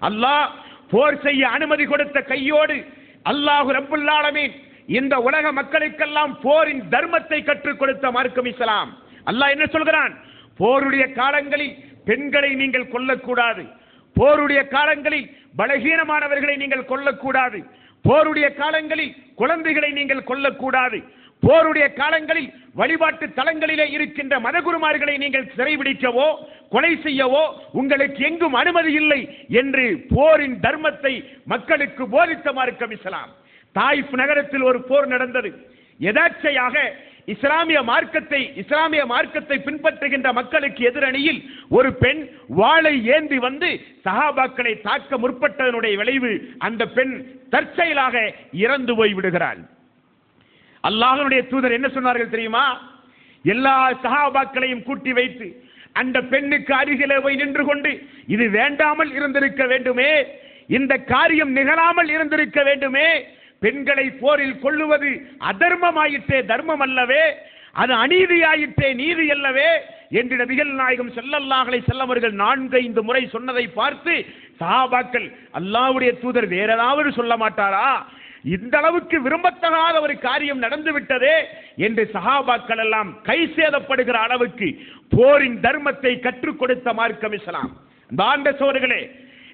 அல்லாஹ் போர் செய்ய அனுமதி கொடுத்த கையோடு அல்லாஹு ரப்புல் இந்த உலக மக்களுக்கெல்லாம் போரின் தர்மத்தை கற்றுக் கொடுத்த மார்க்கம் இஸ்லாம். அல்லாஹ் என்ன சொல்கிறான்? போருடைய காலங்களில் பெண்களை நீங்கள் கொல்லக்கூடாது. போருடைய காலங்களில் பலகீனமானவர்களை நீங்கள் கொல்லக்கூடாது. போருடைய காலங்களில் குழந்தைகளை நீங்கள் கொல்லக்கூடாது. போருடைய காலங்களில் வழிபாட்டு தலங்களிலே இருக்கின்ற மதகுருமார்களை நீங்கள் சிறைபிடிக்கவோ கொலை செய்யவோ உங்களுக்கு எங்கும் அனுமதி இல்லை என்று போரின் தர்மத்தை மக்களுக்கு போதித்த மார்க்கம் இஸ்லாம் தாய்ப் நகரத்தில் ஒரு போர் நடந்தது. எதாச்சையாக இஸ்லாமிய மார்க்கத்தை இஸ்லாமிய மார்க்கத்தை பின்பற்றுகின்ற மக்களுக்கு எதிரணியில் ஒரு பெண் வாளை ஏந்தி வந்து சஹாபாக்களை தாக்க முற்பட்டதனுடைய விளைவு அந்த பெண் தற்செயலாக இறந்து போய் விடுகிறாள். அல்லாஹனுடைய தூதர் என்ன சொன்னார்கள் தெரியுமா? எல்லா சஹாபாக்களையும் கூட்டி வைத்து அந்த பெண்ணுக்கு அருகிலே போய் நின்று கொண்டு இது வேண்டாமல் இருந்திருக்க வேண்டுமே இந்த காரியம் நிகழாமல் இருந்திருக்க வேண்டுமே பெண்களை போரில் கொள்ளுவது அதர்மமாயிற்றே தர்மம் அல்லவே அது அநீதியாயிற்றே நீதி அல்லவே என்று நபிகள் நாயகம் செல்லல்லாஹலை செல்லவர்கள் நான்கு ஐந்து முறை சொன்னதை பார்த்து சஹாபாக்கள் அல்லாஹ்வுடைய தூதர் வேற ஏதாவது சொல்ல மாட்டாரா? இந்த அளவுக்கு விரும்பத்தகாத ஒரு காரியம் நடந்து விட்டதே என்று சஹாபாக்கள் எல்லாம் கை சேதப்படுகிற அளவுக்கு போரின் தர்மத்தை கற்றுக் கொடுத்த மார்க்கம் இஸ்லாம். பாண்ட சோர்களே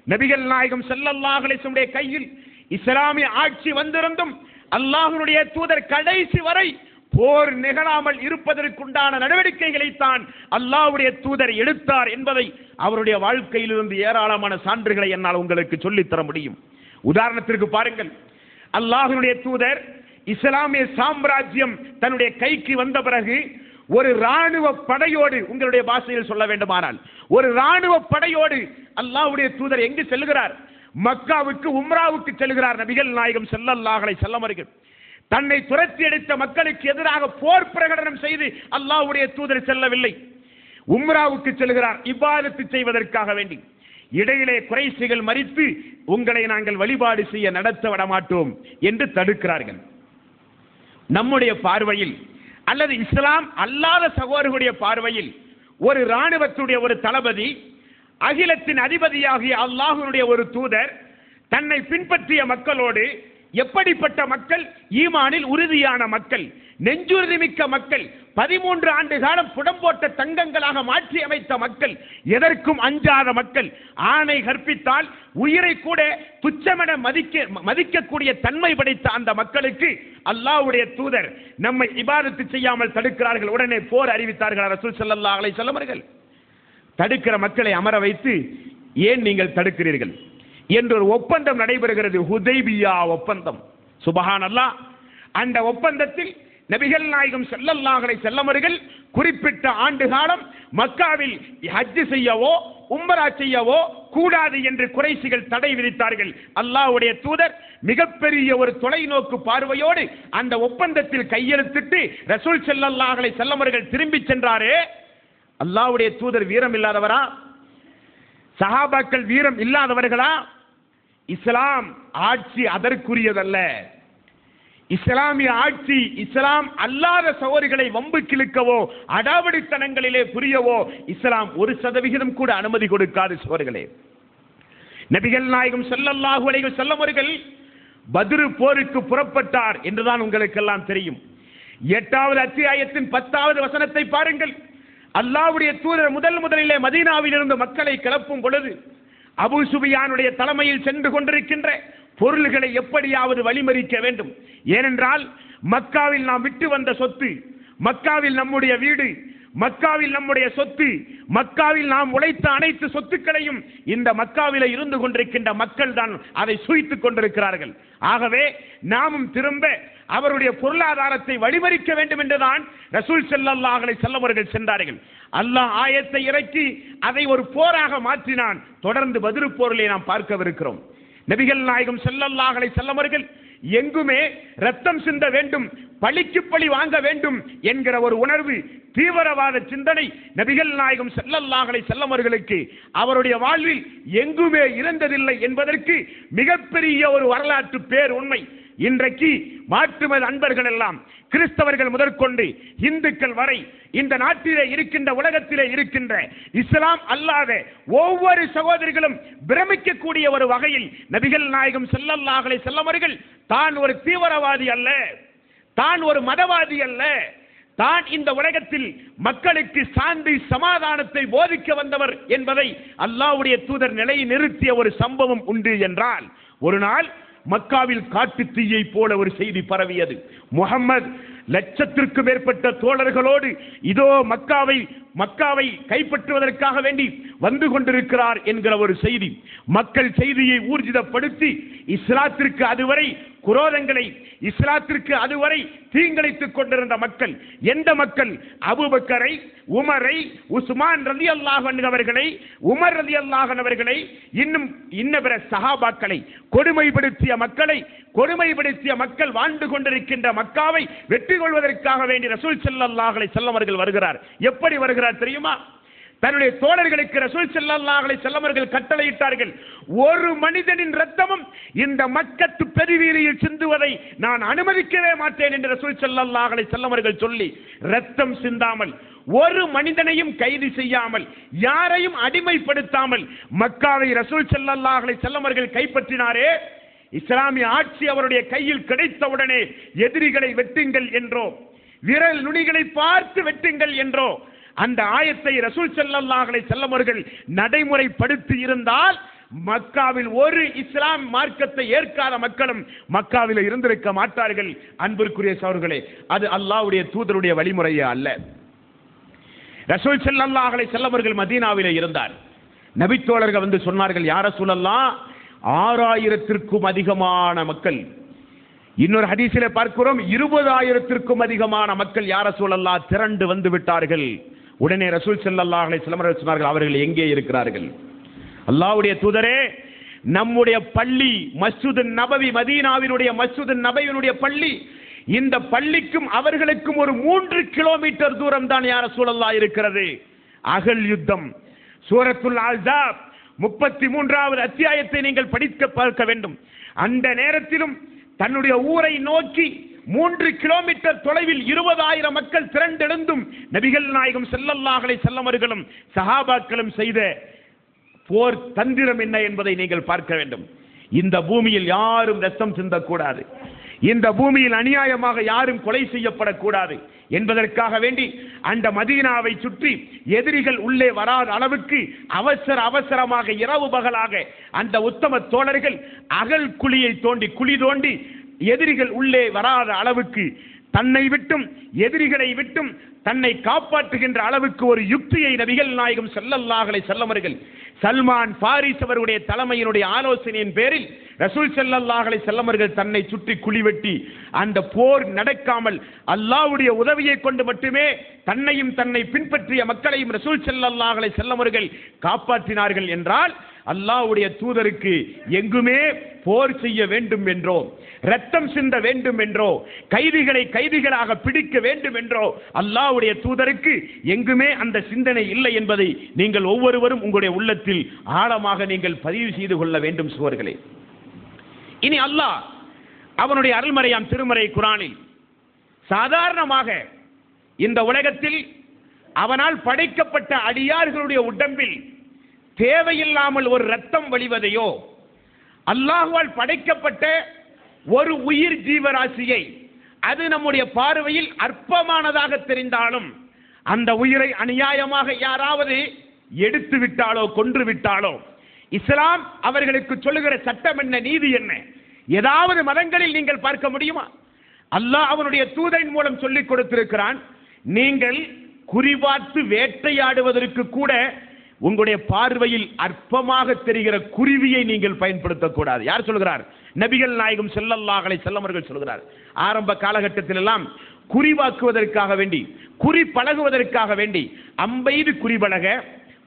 நபிகள் நாயகம் செல்லல்லாஹுடைய கையில் இஸ்லாமிய ஆட்சி வந்திருந்தும் அல்லாஹனுடைய தூதர் கடைசி வரை போர் நிகழாமல் இருப்பதற்குண்டான நடவடிக்கைகளை தான் அல்லாஹ்வுடைய தூதர் எடுத்தார் என்பதை அவருடைய வாழ்க்கையிலிருந்து ஏராளமான சான்றுகளை என்னால் உங்களுக்கு சொல்லித் தர முடியும். உதாரணத்திற்கு பாருங்கள். அல்லாஹினுடைய தூதர் இஸ்லாமிய சாம்ராஜ்யம் தன்னுடைய கைக்கு வந்த பிறகு ஒரு ராணுவ படையோடு உங்களுடைய பாஷையில் சொல்ல வேண்டுமானால் ஒரு ராணுவ படையோடு அல்லாஹ்வுடைய தூதர் எங்கு செல்கிறார் மக்காவுக்கு உம்ராவுக்கு செல்கிறார் நபிகள் நாயகம் செல்லல்லாஹலை செல்லமருகள் தன்னை துரத்தி அடித்த மக்களுக்கு எதிராக போர் பிரகடனம் செய்து அல்லாஹ்வுடைய தூதர் செல்லவில்லை. உம்ராவுக்கு செல்கிறார் இவ்வாதத்து செய்வதற்காக வேண்டி. இடையிலே குறைசிகள் மறித்து உங்களை நாங்கள் வழிபாடு செய்ய நடத்த விட மாட்டோம் என்று தடுக்கிறார்கள். நம்முடைய பார்வையில் அல்லது இஸ்லாம் அல்லாத சகோதரர்களுடைய பார்வையில் ஒரு இராணுவத்துடைய ஒரு தளபதி அகிலத்தின் அதிபதியாகிய அல்லாஹனுடைய ஒரு தூதர் தன்னை பின்பற்றிய மக்களோடு எப்படிப்பட்ட மக்கள்? ஈமானில் உறுதியான மக்கள் நெஞ்சுறுதி மிக்க மக்கள் பதிமூன்று ஆண்டு காலம் புடம்போட்ட தங்கங்களாக மாற்றி அமைத்த மக்கள் எதற்கும் அஞ்சாத மக்கள். ஆணை கற்பித்தால் உயிரை கூட துச்சமென மதிக்க மதிக்கக்கூடிய தன்மை படைத்த அந்த மக்களுக்கு அல்லாஹ்வுடைய தூதர் நம்மை இபாதத்து செய்யாமல் தடுக்கிறார்கள். உடனே போர் அறிவித்தார்கள். ரசூல் ஸல்லல்லாஹு அலை செல்லவர்கள் தடுக்கிற மக்களை அமர வைத்து ஏன் நீங்கள் தடுக்கிறீர்கள்? என்று ஒரு ஒப்பந்தம் நடைபெறுகிறது. ஹுதைபியா ஒப்பந்தம். சுபஹான் அல்லாஹ் அந்த ஒப்பந்தத்தில் நபிகள் நாயகம் செல்லல்லாஹரை செல்லமர்கள் குறிப்பிட்ட ஆண்டு காலம் மக்காவில் ஹஜ் செய்யவோ உம்மரா செய்யவோ கூடாது என்று குறைசிகள் தடை விதித்தார்கள். அல்லாஹ்வுடைய தூதர் மிகப்பெரிய ஒரு தொலைநோக்கு பார்வையோடு அந்த ஒப்பந்தத்தில் கையெழுத்திட்டு ரசூல் செல்லல்லாஹலை செல்லமர்கள் திரும்பி சென்றாரே. அல்லாஹ்வுடைய தூதர் வீரம் இல்லாதவரா சஹாபாக்கள் வீரம் இல்லாதவர்களா? இஸ்லாம் ஆட்சி அதற்குரியதல்ல. இஸ்லாமிய ஆட்சி இஸ்லாம் அல்லாத சகோதரிகளை வம்பு கிழக்கவோ அடாவடித்தனங்களிலே புரியவோ இஸ்லாம் ஒரு சதவிகிதம் கூட அனுமதி கொடுக்காது சோர்களே நபிகள் நாயகம் செல்லல்லாஹு அலைஹி செல்லமர்கள் பதிரு போருக்கு புறப்பட்டார் என்றுதான் உங்களுக்கெல்லாம் தெரியும். எட்டாவது அத்தியாயத்தின் பத்தாவது வசனத்தை பாருங்கள். அல்லாவுடைய தூதர் முதல் முதலிலே மதீனாவில் இருந்து மக்களை கிளப்பும் பொழுது அபு சுபியானுடைய தலைமையில் சென்று கொண்டிருக்கின்ற பொருள்களை எப்படியாவது வழிமறிக்க வேண்டும். ஏனென்றால் மக்காவில் நாம் விட்டு வந்த சொத்து மக்காவில் நம்முடைய வீடு மக்காவில் நம்முடைய சொத்து மக்காவில் நாம் உழைத்த அனைத்து சொத்துக்களையும் இந்த மக்காவில இருந்து கொண்டிருக்கின்ற மக்கள் தான் அதை சுயித்துக் கொண்டிருக்கிறார்கள். ஆகவே நாமும் திரும்ப அவருடைய பொருளாதாரத்தை வழிமறிக்க வேண்டும் என்றுதான் ரசூல் செல்லல்லாஹலை செல்லவர்கள் சென்றார்கள். அல்லாஹ் ஆயத்தை இறக்கி அதை ஒரு போராக மாற்றினான். தொடர்ந்து பதில் போரிலே நாம் பார்க்கவிருக்கிறோம். நபிகள் நாயகம் செல்லல்லாஹலை செல்லவர்கள் எங்குமே ரத்தம் சிந்த வேண்டும் பழிக்கு பழி வாங்க வேண்டும் என்கிற ஒரு உணர்வு தீவிரவாத சிந்தனை நபிகள் நாயகம் செல்லல்லாகலை செல்லவர்களுக்கு அவருடைய வாழ்வில் எங்குமே இருந்ததில்லை என்பதற்கு மிகப்பெரிய ஒரு வரலாற்று பேர் உண்மை. இன்றைக்கு மாற்றுமத அன்பர்கள் எல்லாம் கிறிஸ்தவர்கள் முதற்கொண்டு இந்துக்கள் வரை இந்த நாட்டிலே இருக்கின்ற உலகத்திலே இருக்கின்ற இஸ்லாம் அல்லாத ஒவ்வொரு சகோதரிகளும் பிரமிக்கக்கூடிய ஒரு வகையில் நபிகள் நாயகம் செல்லல்லாகலை செல்லவர்கள் தான் ஒரு தீவிரவாதி அல்ல. தான் ஒரு மதவாதி அல்ல. தான் இந்த உலகத்தில் மக்களுக்கு சாந்தி சமாதானத்தை போதிக்க வந்தவர் என்பதை அல்லாவுடைய தூதர் நிலையை நிறுத்திய ஒரு சம்பவம் உண்டு என்றால் ஒரு நாள் மக்காவில் காட்டு தீயை போல ஒரு செய்தி பரவியது. முகம்மது லட்சத்திற்கு மேற்பட்ட தோழர்களோடு இதோ மக்காவை மக்காவை கைப்பற்றுவதற்காக வேண்டி வந்து கொண்டிருக்கிறார் என்கிற ஒரு செய்தி. மக்கள் செய்தியை ஊர்ஜிதப்படுத்தி இஸ்லாத்திற்கு அதுவரை குரோதங்களை இஸ்லாத்திற்கு அதுவரை தீங்கிழைத்துக் கொண்டிருந்த மக்கள் எந்த மக்கள்? அபுபக்கரை உமரை உஸ்மான் ரதி அல்லாஹன் அவர்களை உமர் ரதி அல்லாஹன் அவர்களை இன்னும் இன்ன பிற சஹாபாக்களை கொடுமைப்படுத்திய மக்களை கொடுமைப்படுத்திய மக்கள் வாழ்ந்து கொண்டிருக்கின்ற மக்காவை வெற்றி கொள்வதற்காக வேண்டி ரசூல் செல்லல்லாஹலை செல்லவர்கள் வருகிறார். எப்படி வருகிறார்? தெரியுமா? தன்னுடைய தோழர்களுக்கு ரசூல் செல்லல்லாஹலை செல்லவர்கள் கட்டளையிட்டார்கள் ஒரு மனிதனின் ரத்தமும் இந்த மக்கத்து பெருவீதியில் சிந்துவதை நான் அனுமதிக்கவே மாட்டேன் என்று ரசூல் செல்லல்லாஹலை செல்லவர்கள் சொல்லி ரத்தம் சிந்தாமல் ஒரு மனிதனையும் கைது செய்யாமல் யாரையும் அடிமைப்படுத்தாமல் மக்காவை ரசூல் செல்லல்லாஹலை செல்லவர்கள் கைப்பற்றினாரே இஸ்லாமிய ஆட்சி அவருடைய கையில் கிடைத்தவுடனே எதிரிகளை வெட்டுங்கள் என்றோ விரல் நுனிகளை பார்த்து வெட்டுங்கள் என்றோ அந்த ஆயத்தை ரசூல் செல்லல்லாஹலை செல்லவர்கள் நடைமுறைப்படுத்தி இருந்தால் மக்காவில் ஒரு இஸ்லாம் மார்க்கத்தை ஏற்காத மக்களும் மக்காவில் இருந்திருக்க மாட்டார்கள். அன்பிற்குரிய சவர்களே அது அல்லாஹ்வுடைய தூதருடைய வழிமுறையே அல்ல. ரசூல் செல்லல்லாஹலை செல்லவர்கள் மதீனாவில் இருந்தார். நபித்தோழர்கள் வந்து சொன்னார்கள் யார சூழல்லாம் ஆறாயிரத்திற்கும் அதிகமான மக்கள். இன்னொரு ஹதீஸிலே பார்க்கிறோம் இருபதாயிரத்திற்கும் அதிகமான மக்கள் யார சூழல்லா திரண்டு வந்து விட்டார்கள். உடனே ரசூல் ஸல்லல்லாஹு அலைஹி வஸல்லம் சொன்னார்கள் அவர்கள் எங்கே இருக்கிறார்கள்? அல்லாவுடைய தூதரே நம்முடைய பள்ளி மஸ்ஜிது நபவி மதீனாவினுடைய மஸ்ஜிது நபவினுடைய பள்ளி இந்த பள்ளிக்கும் அவர்களுக்கும் ஒரு மூன்று கிலோமீட்டர் தூரம் தான் யார சூழல்லா இருக்கிறது. அகல் யுத்தம் சூரத்துல் ஆல்தாப் முப்பத்தி மூன்றாவது அத்தியாயத்தை நீங்கள் படிக்க பார்க்க வேண்டும். அந்த நேரத்திலும் தன்னுடைய ஊரை நோக்கி மூன்று கிலோமீட்டர் தொலைவில் இருபதாயிரம் மக்கள் திரண்டெழுந்தும் நபிகள் நாயகம் செல்லல்லாஹலை செல்லவர்களும் சஹாபாக்களும் செய்த போர் தந்திரம் என்ன என்பதை நீங்கள் பார்க்க வேண்டும். இந்த பூமியில் யாரும் ரத்தம் சிந்தக்கூடாது. இந்த பூமியில் அநியாயமாக யாரும் கொலை செய்யப்படக்கூடாது என்பதற்காக வேண்டி அந்த மதீனாவை சுற்றி எதிரிகள் உள்ளே வராத அளவுக்கு அவசர அவசரமாக இரவு பகலாக அந்த உத்தம தோழர்கள் அகல் குழியை தோண்டி குழி தோண்டி எதிரிகள் உள்ளே வராத அளவுக்கு தன்னை விட்டும் எதிரிகளை விட்டும் தன்னை காப்பாற்றுகின்ற அளவுக்கு ஒரு யுக்தியை நபிகள் நாயகம் செல்லல்லாஹலை செல்லவர்கள் சல்மான் பாரிஸ் அவருடைய தலைமையினுடைய ஆலோசனையின் பேரில் ரசூல் செல்லல்லாஹலை செல்லவர்கள் தன்னை சுற்றி குழி வெட்டி அந்த போர் நடக்காமல் அல்லாஹ்வுடைய உதவியை கொண்டு மட்டுமே தன்னையும் தன்னை பின்பற்றிய மக்களையும் ரசூல் செல்லல்லாஹலை செல்லவர்கள் காப்பாற்றினார்கள் என்றால் அல்லாவுடைய தூதருக்கு எங்குமே போர் செய்ய வேண்டும் என்றோ ரத்தம் சிந்த வேண்டும் என்றோ கைதிகளை கைதிகளாக பிடிக்க வேண்டும் என்றோ அல்லாஹ்வுடைய தூதருக்கு எங்குமே அந்த சிந்தனை இல்லை என்பதை நீங்கள் ஒவ்வொருவரும் உங்களுடைய உள்ளத்தில் ஆழமாக நீங்கள் பதிவு செய்து கொள்ள வேண்டும் சுவர்களே இனி அல்லாஹ் அவனுடைய அருள்மறையாம் திருமறை குரானில் சாதாரணமாக இந்த உலகத்தில் அவனால் படைக்கப்பட்ட அடியார்களுடைய உடம்பில் தேவையில்லாமல் ஒரு ரத்தம் வழிவதையோ அல்லாஹுவால் படைக்கப்பட்ட ஒரு உயிர் ஜீவராசியை அது நம்முடைய பார்வையில் அற்பமானதாக தெரிந்தாலும் அந்த உயிரை அநியாயமாக யாராவது எடுத்து விட்டாலோ கொன்று விட்டாலோ இஸ்லாம் அவர்களுக்கு சொல்லுகிற சட்டம் என்ன நீதி என்ன? ஏதாவது மதங்களில் நீங்கள் பார்க்க முடியுமா? அல்லாஹ் அவனுடைய தூதன் மூலம் சொல்லிக் கொடுத்திருக்கிறான் நீங்கள் குறிபார்த்து வேட்டையாடுவதற்கு கூட உங்களுடைய பார்வையில் அற்பமாக தெரிகிற குருவியை நீங்கள் பயன்படுத்தக்கூடாது. யார் சொல்கிறார்? நபிகள் நாயகம் செல்லல்லாகலை செல்லவர்கள் சொல்கிறார். ஆரம்ப காலகட்டத்தில் எல்லாம் குறிவாக்குவதற்காக வேண்டி குறி பழகுவதற்காக வேண்டி அம்பைது குறிபழக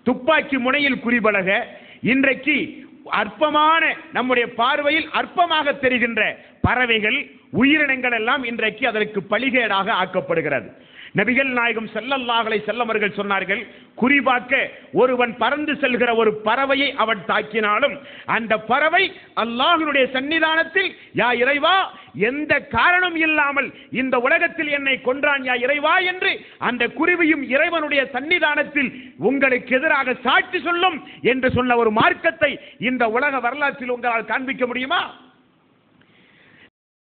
துப்பாக்கி முனையில் குறிபழக இன்றைக்கு அற்பமான நம்முடைய பார்வையில் அற்பமாக தெரிகின்ற பறவைகள் உயிரினங்கள் எல்லாம் இன்றைக்கு அதற்கு பலிகேடாக ஆக்கப்படுகிறது. நபிகள் நாயகம் செல்லல்லாஹலை செல்லவர்கள் சொன்னார்கள் குறிபாக்க ஒருவன் பறந்து செல்கிற ஒரு பறவையை அவன் தாக்கினாலும் அந்த பறவை அல்லாஹினுடைய சன்னிதானத்தில் யா இறைவா எந்த காரணம் இல்லாமல் இந்த உலகத்தில் என்னை கொன்றான் யா இறைவா என்று அந்த குருவியும் இறைவனுடைய சன்னிதானத்தில் உங்களுக்கு எதிராக சாட்சி சொல்லும் என்று சொன்ன ஒரு மார்க்கத்தை இந்த உலக வரலாற்றில் உங்களால் காண்பிக்க முடியுமா?